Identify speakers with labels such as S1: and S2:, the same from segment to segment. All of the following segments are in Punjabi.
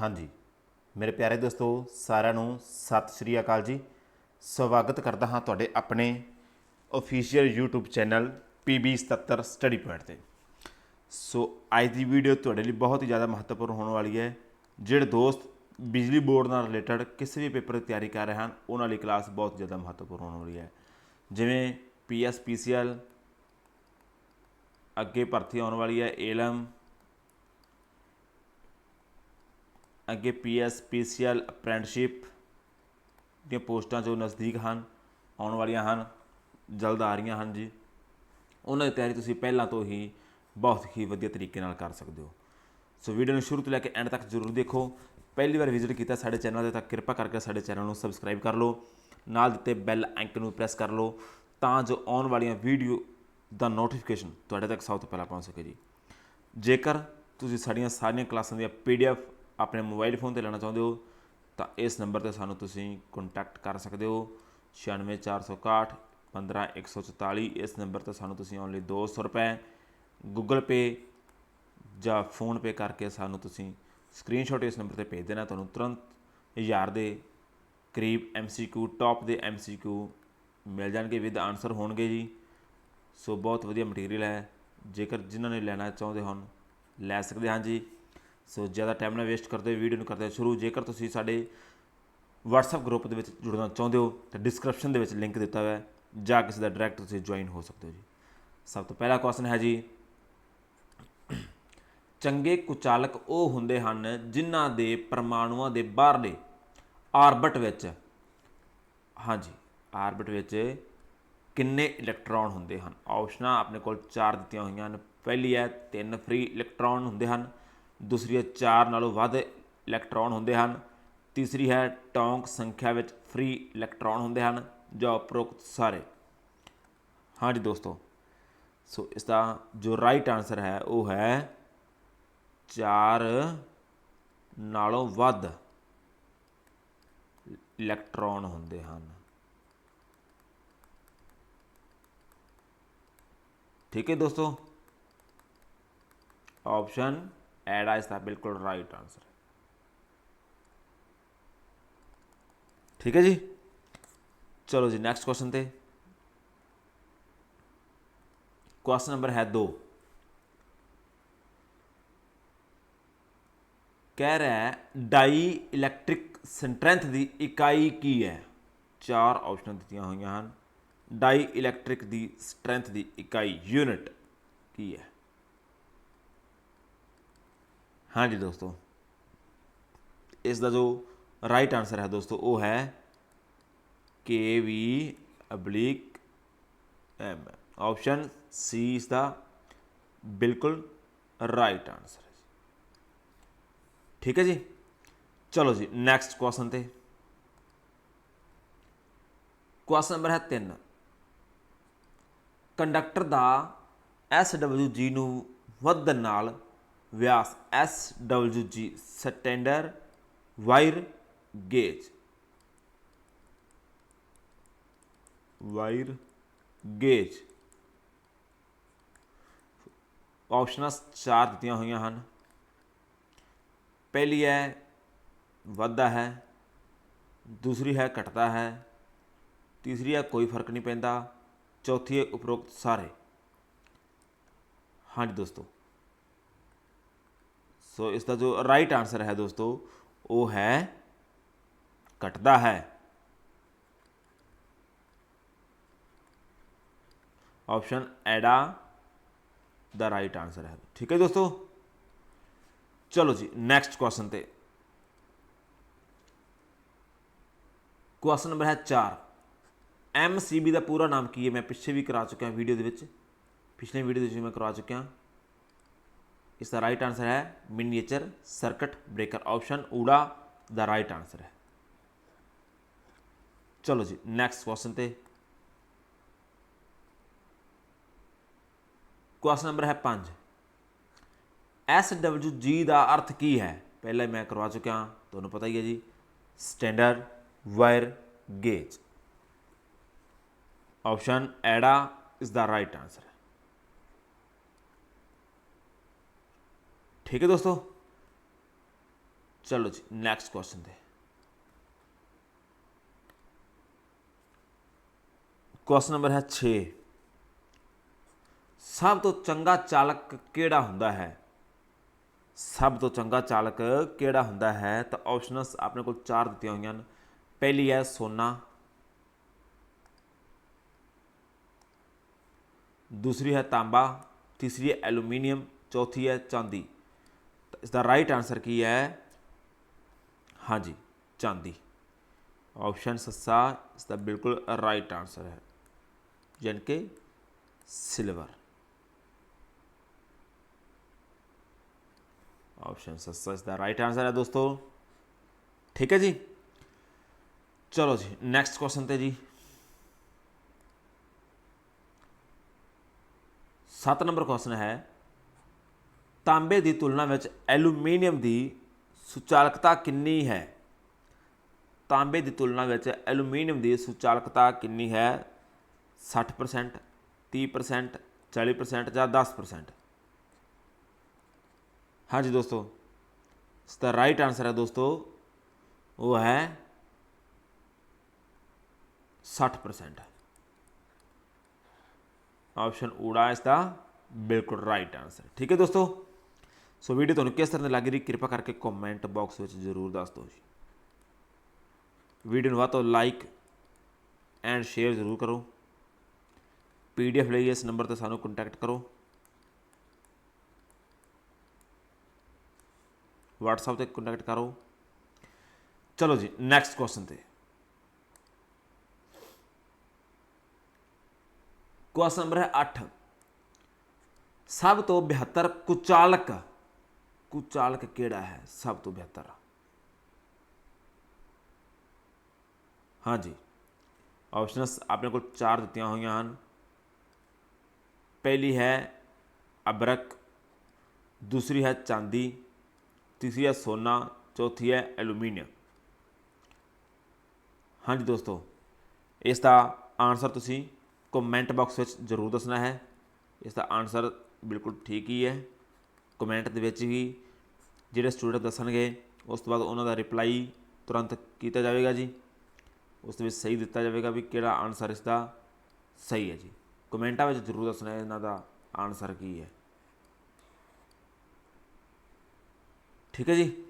S1: ਹਾਂਜੀ। ਮੇਰੇ ਪਿਆਰੇ ਦੋਸਤੋ, ਸਾਰਿਆਂ ਨੂੰ ਸਤਿ ਸ਼੍ਰੀ ਅਕਾਲ ਜੀ। ਸਵਾਗਤ ਕਰਦਾ ਹਾਂ ਤੁਹਾਡੇ ਆਪਣੇ official YouTube channel PB77 study point ਤੇ। ਸੋ, ਅੱਜ ਦੀ ਵੀਡੀਓ ਤੁਹਾਡੇ ਲਈ ਬਹੁਤ ਹੀ ਜ਼ਿਆਦਾ ਮਹੱਤਵਪੂਰਨ ਹੋਣ ਵਾਲੀ ਹੈ। ਜਿਹੜੇ ਦੋਸਤ ਬਿਜਲੀ ਬੋਰਡ ਨਾਲ ਰਿਲੇਟਡ ਕਿਸੇ ਵੀ ਪੇਪਰ ਦੀ ਤਿਆਰੀ ਕਰ ਰਹੇ ਹਨ, ਉਹਨਾਂ ਲਈ ਕਲਾਸ ਬਹੁਤ ਜ਼ਿਆਦਾ ਮਹੱਤਵਪੂਰਨ ਹੋਣ ਵਾਲੀ ਹੈ। ਜਿਵੇਂ PSPCL ਅੱਗੇ ਭਰਤੀ ਆਉਣ ਵਾਲੀ ਹੈ ਏਲਮ ਅੱਗੇ ਪੀਐਸ ਪੀਸੀਐਲ ਅਪ੍ਰੈਂਟਿਸਸ਼ਿਪ ਦੀਆਂ ਪੋਸਟਾਂ ਜੋ ਨਜ਼ਦੀਕ ਹਨ, ਆਉਣ ਵਾਲੀਆਂ ਹਨ, ਜਲਦ ਆ ਰਹੀਆਂ ਹਨ ਜੀ। ਉਹਨਾਂ ਦੀ ਤਿਆਰੀ ਤੁਸੀਂ ਪਹਿਲਾਂ ਤੋਂ ਹੀ ਬਹੁਤ ਹੀ ਵਧੀਆ ਤਰੀਕੇ ਨਾਲ ਕਰ ਸਕਦੇ ਹੋ। ਸੋ ਵੀਡੀਓ ਨੂੰ ਸ਼ੁਰੂ ਤੋਂ ਲੈ ਕੇ ਐਂਡ ਤੱਕ ਜ਼ਰੂਰ ਦੇਖੋ। ਪਹਿਲੀ ਵਾਰ ਵਿਜ਼ਿਟ ਕੀਤਾ ਸਾਡੇ ਚੈਨਲ ਦੇ ਤਾਂ ਕਿਰਪਾ ਕਰਕੇ ਸਾਡੇ ਚੈਨਲ ਨੂੰ ਸਬਸਕ੍ਰਾਈਬ ਕਰ ਲਓ। ਨਾਲ ਦਿੱਤੇ ਬੈਲ ਆਈਕਨ ਨੂੰ ਪ੍ਰੈਸ ਕਰ ਲਓ ਤਾਂ ਜੋ ਆਉਣ ਵਾਲੀਆਂ ਵੀਡੀਓ ਦਾ ਨੋਟੀਫਿਕੇਸ਼ਨ ਤੁਹਾਡੇ ਤੱਕ ਸਭ ਤੋਂ ਪਹਿਲਾਂ ਪਹੁੰਚ ਸਕੇ ਜੀ। ਜੇਕਰ ਤੁਸੀਂ ਸਾਡੀਆਂ ਸਾਰੀਆਂ ਕਲਾਸਾਂ ਦੀਆਂ ਪੀਡੀਐਫ ਆਪਣੇ ਮੋਬਾਈਲ ਫੋਨ ਤੇ ਲੈਣਾ ਚਾਹੁੰਦੇ ਹੋ, ਤਾਂ ਇਸ ਨੰਬਰ ਤੇ ਸਾਨੂੰ ਤੁਸੀਂ ਕੰਟੈਕਟ ਕਰ ਸਕਦੇ ਹੋ। 96461 15144 ਇਸ ਨੰਬਰ ਤੇ ਸਾਨੂੰ ਤੁਸੀਂ ਓਨਲੀ 200 ਰੁਪਏ ਗੂਗਲ ਪੇ ਜਾਂ ਫੋਨ ਪੇ ਕਰਕੇ ਸਾਨੂੰ ਤੁਸੀਂ ਸਕਰੀਨਸ਼ਾਟ ਇਸ ਨੰਬਰ ਤੇ ਭੇਜ ਦੇਣਾ। ਤੁਹਾਨੂੰ ਤੁਰੰਤ 1000 ਦੇ ਕਰੀਬ MCQ ਟੌਪ ਦੇ MCQ ਮਿਲ ਜਾਣਗੇ ਵਿਦ ਆਨਸਰ ਹੋਣਗੇ ਜੀ। ਸੋ ਬਹੁਤ ਵਧੀਆ ਮਟੀਰੀਅਲ ਹੈ। ਜੇਕਰ ਜਿਨ੍ਹਾਂ ਨੇ ਲੈਣਾ ਚਾਹੁੰਦੇ ਹੋਣ, ਲੈ ਸਕਦੇ ਹਾਂ ਜੀ। ਸੋ ਜ਼ਿਆਦਾ ਟਾਈਮ ਨਾ ਵੇਸਟ ਕਰਦੇ ਵੀਡੀਓ ਨੂੰ ਕਰਦੇ ਹਾਂ ਸ਼ੁਰੂ। ਜੇਕਰ ਤੁਸੀਂ ਸਾਡੇ WhatsApp ਗਰੁੱਪ ਦੇ ਵਿੱਚ ਜੁੜਨਾ ਚਾਹੁੰਦੇ ਹੋ, ਤਾਂ ਡਿਸਕ੍ਰਿਪਸ਼ਨ ਦੇ ਵਿੱਚ ਲਿੰਕ ਦਿੱਤਾ ਹੋਇਆ ਹੈ, ਜਾਂ ਕਿਸੇ ਦਾ ਡਾਇਰੈਕਟ ਤੁਸੀਂ ਜੁਆਇਨ ਹੋ ਸਕਦੇ ਹੋ ਜੀ। ਸਭ ਤੋਂ ਪਹਿਲਾ ਕੁਐਸਚਨ ਹੈ ਜੀ, ਚੰਗੇ ਕੁਚਾਲਕ ਉਹ ਹੁੰਦੇ ਹਨ ਜਿਨ੍ਹਾਂ ਦੇ ਪਰਮਾਣੂਆਂ ਦੇ ਬਾਹਰਲੇ ਆਰਬਿਟ ਵਿੱਚ, ਹਾਂਜੀ, ਆਰਬਿਟ ਵਿੱਚ ਕਿੰਨੇ ਇਲੈਕਟ੍ਰੋਨ ਹੁੰਦੇ ਹਨ? ਆਪਸ਼ਨਾਂ ਆਪਣੇ ਕੋਲ ਚਾਰ ਦਿੱਤੀਆਂ ਹੋਈਆਂ ਹਨ। ਪਹਿਲੀ ਹੈ, ਤਿੰਨ ਫ੍ਰੀ ਇਲੈਕਟ੍ਰੋਨ ਹੁੰਦੇ ਹਨ। ਦੂਸਰੀ ਹੈ ਚਾਰ ਨਾਲੋਂ ਵੱਧ ਇਲੈਕਟ੍ਰੋਨ ਹੁੰਦੇ ਹਨ। ਤੀਸਰੀ ਹੈ ਟੌਂਕ ਸੰਖਿਆ ਵਿੱਚ ਫ੍ਰੀ ਇਲੈਕਟ੍ਰੋਨ ਹੁੰਦੇ ਹਨ, ਜਾਂ ਉਪਰੋਕਤ ਸਾਰੇ। ਹਾਂਜੀ ਦੋਸਤੋ, ਸੋ ਇਸ ਦਾ ਜੋ ਰਾਈਟ ਆਨਸਰ ਹੈ, ਉਹ ਹੈ ਚਾਰ ਨਾਲੋਂ ਵੱਧ ਇਲੈਕਟ੍ਰੋਨ ਹੁੰਦੇ ਹਨ। ਠੀਕ ਹੈ ਦੋਸਤੋ? ਆਪਸ਼ਨ ਐਡਾ ਇਸ ਦਾ ਬਿਲਕੁਲ ਰਾਈਟ ਆਨਸਰ ਠੀਕ ਹੈ ਜੀ? ਚਲੋ ਜੀ ਨੈਕਸਟ ਕੁਐਸਚਨ ਤੇ। ਕੁਐਸਚਨ ਨੰਬਰ ਹੈ 2 ਕਹਿ ਰਿਹਾ ਹੈ ਡਾਈ ਇਲੈਕਟ੍ਰਿਕ ਸਟਰੈਂਥ ਦੀ ਇਕਾਈ ਕੀ ਹੈ? ਚਾਰ ਆਪਸ਼ਨ ਦਿੱਤੀਆਂ ਹੋਈਆਂ ਹਨ। ਡਾਈ ਇਲੈਕਟ੍ਰਿਕ ਦੀ ਸਟਰੈਂਥ ਦੀ ਇਕਾਈ ਯੂਨਿਟ ਕੀ ਹੈ? ਹਾਂਜੀ ਦੋਸਤੋ। ਇਸ ਦਾ ਜੋ ਰਾਈਟ ਆਨਸਰ ਹੈ ਦੋਸਤੋ, ਉਹ ਹੈ ਕੇ ਵੀ ਅਬਲੀਕ ਐਮ ਆਪਸ਼ਨ ਸੀ ਇਸ ਦਾ ਬਿਲਕੁਲ ਰਾਈਟ ਆਨਸਰ ਹੈ ਠੀਕ ਹੈ ਜੀ? ਚਲੋ ਜੀ ਨੈਕਸਟ ਕੁਐਸਚਨ ਤੇ। ਕੁਐਸਚਨ ਨੰਬਰ ਹੈ 3 ਕੰਡਕਟਰ ਦਾ SWG ਨੂੰ ਵਧਣ ਨਾਲ ਵਿਆਸ SWG standard wire gauge wire gauge options ਚਾਰ ਦਿੱਤੀਆਂ ਹੋਈਆਂ ਹਨ ਪਹਿਲੀ ਹੈ ਵੱਧਦਾ ਹੈ ਦੂਸਰੀ ਹੈ ਘਟਦਾ ਹੈ ਤੀਸਰੀ ਹੈ ਕੋਈ ਫ਼ਰਕ ਨਹੀਂ ਪੈਂਦਾ ਚੌਥੀ ਹੈ ਉਪਰੋਕਤ ਸਾਰੇ ਹਾਂਜੀ ਦੋਸਤੋ ਸੋ ਇਸ ਦਾ ਜੋ ਰਾਈਟ ਆਨਸਰ ਹੈ ਦੋਸਤੋ, ਉਹ ਹੈ ਘਟਦਾ ਹੈ। ਆਪਸ਼ਨ ਐਡਾ ਦਾ ਰਾਈਟ ਆਨਸਰ ਹੈ। ਠੀਕ ਹੈ ਦੋਸਤੋ? ਚਲੋ ਜੀ ਨੈਕਸਟ ਕੁਐਸਚਨ ਤੇ। ਕੁਐਸਚਨ ਨੰਬਰ ਹੈ 4 MCB ਦਾ ਪੂਰਾ ਨਾਮ ਕੀ ਹੈ? ਮੈਂ ਪਿੱਛੇ ਵੀ ਕਰਾ ਚੁੱਕਿਆ ਵੀਡੀਓ ਦੇ ਵਿੱਚ। ਪਿਛਲੇ ਵੀਡੀਓ ਦੇ ਵਿੱਚ ਮੈਂ ਕਰਵਾ ਚੁੱਕਿਆ। ਇਸ ਦਾ ਰਾਈਟ ਆਨਸਰ ਹੈ ਮਿਨੀਏਚਰ ਸਰਕਟ ਬ੍ਰੇਕਰ ਆਪਸ਼ਨ ਊੜਾ ਦਾ ਰਾਈਟ ਆਨਸਰ ਹੈ ਚਲੋ ਜੀ ਨੈਕਸਟ ਕੁਐਸਚਨ ਤੇ ਕੁਐਸਚਨ ਨੰਬਰ ਹੈ 5 SWG ਦਾ ਅਰਥ ਕੀ ਹੈ ਪਹਿਲਾਂ ਹੀ ਮੈਂ ਕਰਵਾ ਚੁੱਕਿਆ ਤੁਹਾਨੂੰ ਪਤਾ ਹੀ ਹੈ ਜੀ ਸਟੈਂਡਰਡ ਵਾਇਰ ਗੇਜ ਆਪਸ਼ਨ ਐਡਾ ਇਜ਼ ਦਾ ਰਾਈਟ ਆਨਸਰ ਠੀਕ ਹੈ ਦੋਸਤੋ ਚਲੋ ਜੀ ਨੈਕਸਟ ਕੁਐਸਚਨ ਤੇ ਕੁਐਸਚਨ ਨੰਬਰ ਹੈ 6 ਸਭ ਤੋਂ ਚੰਗਾ ਚਾਲਕ ਕਿਹੜਾ ਹੁੰਦਾ ਹੈ ਸਭ ਤੋਂ ਚੰਗਾ ਚਾਲਕ ਕਿਹੜਾ ਹੁੰਦਾ ਹੈ ਤਾਂ ਆਪਸ਼ਨਸ ਆਪਣੇ ਕੋਲ ਚਾਰ ਦਿੱਤੀਆਂ ਹੋਈਆਂ ਹਨ ਪਹਿਲੀ ਹੈ ਸੋਨਾ ਦੂਸਰੀ ਹੈ ਤਾਂਬਾ ਤੀਸਰੀ ਹੈ ਐਲੂਮੀਨੀਅਮ ਚੌਥੀ ਹੈ ਚਾਂਦੀ ਤਾਂ ਇਸ ਦਾ ਰਾਈਟ ਆਨਸਰ ਕੀ ਹੈ ਹਾਂਜੀ ਚਾਂਦੀ ਆਪਸ਼ਨ ਸੱਸਾ ਇਸ ਦਾ ਬਿਲਕੁਲ ਰਾਈਟ ਆਨਸਰ ਹੈ ਯਾਨੀ ਕਿ ਸਿਲਵਰ ਆਪਸ਼ਨ ਸੱਸਾ ਇਸ ਦਾ ਰਾਈਟ ਆਨਸਰ ਹੈ ਦੋਸਤੋ ਠੀਕ ਹੈ ਜੀ ਚਲੋ ਜੀ ਨੈਕਸਟ ਕੁਐਸਚਨ ਤੇ ਜੀ 7 ਨੰਬਰ ਕੁਐਸਚਨ ਹੈ ਤਾਂਬੇ ਦੀ ਤੁਲਨਾ ਵਿੱਚ ਐਲੂਮੀਨੀਅਮ ਦੀ ਸੁਚਾਲਕਤਾ ਕਿੰਨੀ ਹੈ? ਤਾਂਬੇ ਦੀ ਤੁਲਨਾ ਵਿੱਚ ਐਲੂਮੀਨੀਅਮ ਦੀ ਸੁਚਾਲਕਤਾ ਕਿੰਨੀ ਹੈ? 60% 30% 40% ਜਾਂ 10% ਹਾਂਜੀ ਦੋਸਤੋ, ਇਸ ਦਾ ਰਾਈਟ ਆਨਸਰ ਹੈ ਦੋਸਤੋ, ਉਹ ਹੈ 60% ਆਪਸ਼ਨ ਊੜਾ ਇਸ ਦਾ ਬਿਲਕੁਲ ਰਾਈਟ ਆਨਸਰ ਠੀਕ ਹੈ ਦੋਸਤੋ? ਸੋ ਵੀਡੀਓ ਤੁਹਾਨੂੰ ਕਿਸ ਤਰ੍ਹਾਂ ਦੀ ਲੱਗ ਰਹੀ, ਕਿਰਪਾ ਕਰਕੇ ਕਮੈਂਟ ਬਾਕਸ ਵਿੱਚ ਜ਼ਰੂਰ ਦੱਸ ਦਿਓ ਜੀ। ਵੀਡੀਓ ਨੂੰ ਵੱਧ ਤੋਂ ਲਾਈਕ ਐਂਡ ਸ਼ੇਅਰ ਜ਼ਰੂਰ ਕਰੋ। ਪੀਡੀਐਫ ਲਈ ਇਸ ਨੰਬਰ ਤੇ ਸਾਨੂੰ ਕੰਟੈਕਟ ਕਰੋ। WhatsApp ਤੇ ਕੰਟੈਕਟ ਕਰੋ। ਚਲੋ ਜੀ ਨੈਕਸਟ ਕੁਐਸਚਨ ਤੇ। ਕੁਐਸਚਨ ਨੰਬਰ ਹੈ 8 ਸਭ ਤੋਂ ਬਿਹਤਰ ਕੁਚਾਲਕ ਕੁਚਾਲਕ ਕਿਹੜਾ ਹੈ ਸਭ ਤੋਂ ਬਿਹਤਰ ਹਾਂਜੀ ਆਪਸ਼ਨਸ ਆਪਣੇ ਕੋਲ ਚਾਰ ਦਿੱਤੀਆਂ ਹੋਈਆਂ ਹਨ ਪਹਿਲੀ ਹੈ ਅਬਰਕ ਦੂਸਰੀ ਹੈ ਚਾਂਦੀ ਤੀਸਰੀ ਹੈ ਸੋਨਾ ਚੌਥੀ ਹੈ ਐਲੂਮੀਨੀਅਮ ਹਾਂਜੀ ਦੋਸਤੋ ਇਸ ਦਾ ਆਨਸਰ ਤੁਸੀਂ ਕਮੈਂਟ ਬਾਕਸ ਵਿੱਚ ਜ਼ਰੂਰ ਦੱਸਣਾ ਹੈ ਇਸ ਦਾ ਆਨਸਰ ਬਿਲਕੁਲ ਠੀਕ ਹੀ ਹੈ ਕਮੈਂਟ ਦੇ ਵਿੱਚ ਹੀ ਜਿਹੜੇ ਸਟੂਡੈਂਟ ਦੱਸਣਗੇ, ਉਸ ਤੋਂ ਬਾਅਦ ਉਹਨਾਂ ਦਾ ਰਿਪਲਾਈ ਤੁਰੰਤ ਕੀਤਾ ਜਾਵੇਗਾ ਜੀ। ਉਸ ਦੇ ਵਿੱਚ ਸਹੀ ਦਿੱਤਾ ਜਾਵੇਗਾ ਵੀ ਕਿਹੜਾ ਆਨਸਰ ਇਸ ਦਾ ਸਹੀ ਹੈ ਜੀ। ਕਮੈਂਟਾਂ ਵਿੱਚ ਜ਼ਰੂਰ ਦੱਸਣਾ ਇਹਨਾਂ ਦਾ ਆਨਸਰ ਕੀ ਹੈ। ਠੀਕ ਹੈ ਜੀ?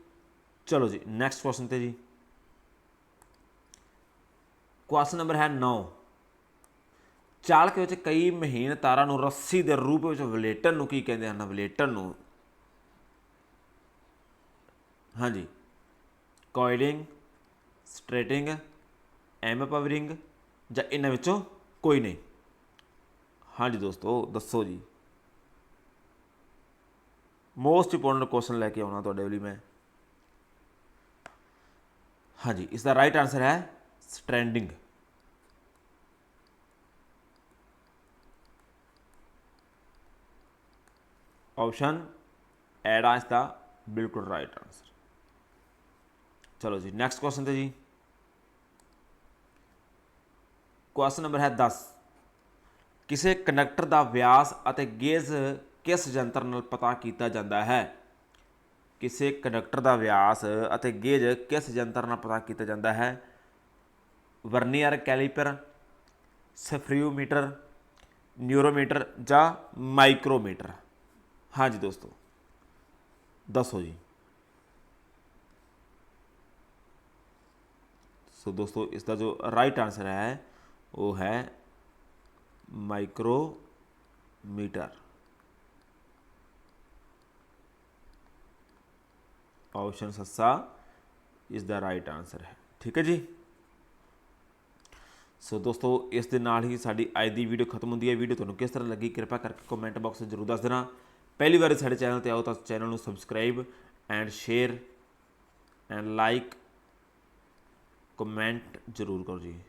S1: ਚਲੋ ਜੀ ਨੈਕਸਟ ਕੁਐਸਚਨ ਤੇ ਜੀ। ਕੁਐਸਚਨ ਨੰਬਰ ਹੈ 9 ਚਾਲਕ ਵਿੱਚ ਕਈ ਮਹੀਨ ਤਾਰਾਂ ਨੂੰ ਰੱਸੀ ਦੇ ਰੂਪ ਵਿੱਚ ਵਲੇਟਣ ਨੂੰ ਕੀ ਕਹਿੰਦੇ ਹਨ? ਵਲੇਟਣ ਨੂੰ ਹਾਂਜੀ। ਕੋਇਲਿੰਗ ਸਟ੍ਰੇਟਿੰਗ ਐਮਪਵਰਿੰਗ ਜਾਂ ਇਹਨਾਂ ਵਿੱਚੋਂ ਕੋਈ ਨਹੀਂ। ਹਾਂਜੀ ਦੋਸਤੋ, ਦੱਸੋ ਜੀ। ਮੋਸਟ ਇੰਪੋਰਟੈਂਟ ਕੁਐਸਚਨ ਲੈ ਕੇ ਆਉਣਾ ਤੁਹਾਡੇ ਲਈ ਮੈਂ। ਹਾਂਜੀ ਇਸ ਦਾ ਰਾਈਟ ਆਨਸਰ ਹੈ ਸਟ੍ਰੈਂਡਿੰਗ ਆਪਸ਼ਨ ਐਡ ਆ ਇਸ ਦਾ ਬਿਲਕੁਲ ਰਾਈਟ ਆਨਸਰ ਚਲੋ ਜੀ ਨੈਕਸਟ ਕੁਐਸਚਨ ਤੇ ਜੀ। ਕੁਐਸਚਨ ਨੰਬਰ ਹੈ 10 ਕਿਸੇ ਕੰਡਕਟਰ ਦਾ ਵਿਆਸ ਅਤੇ ਗੇਜ ਕਿਸ ਯੰਤਰ ਨਾਲ ਪਤਾ ਕੀਤਾ ਜਾਂਦਾ ਹੈ? ਕਿਸੇ ਕੰਡਕਟਰ ਦਾ ਵਿਆਸ ਅਤੇ ਗੇਜ ਕਿਸ ਯੰਤਰ ਨਾਲ ਪਤਾ ਕੀਤਾ ਜਾਂਦਾ ਹੈ? ਵਰਨੀਅਰ ਕੈਲੀਪਰ, ਸਫਰੀਓਮੀਟਰ, ਨਿਊਰੋਮੀਟਰ ਜਾਂ ਮਾਈਕਰੋਮੀਟਰ? ਹਾਂਜੀ ਦੋਸਤੋ, ਦੱਸੋ ਜੀ। ਸੋ ਦੋਸਤੋ ਇਸ ਦਾ ਜੋ ਰਾਈਟ ਆਨਸਰ ਹੈ ਉਹ ਹੈ ਮਾਈਕਰੋਮੀਟਰ ਆਪਸ਼ਨ ਸੱਸਾ ਇਸ ਦਾ ਰਾਈਟ ਆਨਸਰ ਹੈ ਠੀਕ ਹੈ ਜੀ ਸੋ ਦੋਸਤੋ ਇਸ ਦੇ ਨਾਲ ਹੀ ਸਾਡੀ ਅੱਜ ਦੀ ਵੀਡੀਓ ਖਤਮ ਹੁੰਦੀ ਹੈ ਵੀਡੀਓ ਤੁਹਾਨੂੰ ਕਿਸ ਤਰ੍ਹਾਂ ਲੱਗੀ ਕਿਰਪਾ ਕਰਕੇ ਕਮੈਂਟ ਬਾਕਸ ਵਿੱਚ ਜ਼ਰੂਰ ਦੱਸ ਦੇਣਾ ਪਹਿਲੀ ਵਾਰ ਸਾਡੇ ਚੈਨਲ ਤੇ ਆਓ ਤਾਂ ਚੈਨਲ ਨੂੰ subscribe and share and like comment ਜ਼ਰੂਰ ਕਰੋ ਜੀ।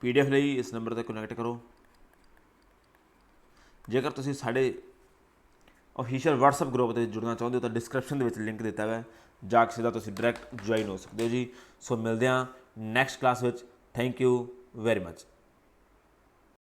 S1: ਪੀਡੀਐਫ ਲਈ ਇਸ ਨੰਬਰ ਤੇ ਕਨੈਕਟ ਕਰੋ। ਜੇਕਰ ਤੁਸੀਂ ਸਾਡੇ ਅਫੀਸ਼ੀਅਲ WhatsApp ਗਰੁੱਪ ਤੇ ਜੁੜਨਾ ਚਾਹੁੰਦੇ ਹੋ ਤਾਂ ਡਿਸਕ੍ਰਿਪਸ਼ਨ ਦੇ ਵਿੱਚ ਲਿੰਕ ਦਿੱਤਾ ਹੋਇਆ ਹੈ। ਜਾ ਕੇ ਸਿੱਧਾ ਤੁਸੀਂ ਡਾਇਰੈਕਟ ਜੁਆਇਨ ਹੋ ਸਕਦੇ ਹੋ ਜੀ। ਸੋ ਮਿਲਦੇ ਹਾਂ ਨੈਕਸਟ ਕਲਾਸ ਵਿੱਚ। Thank you very much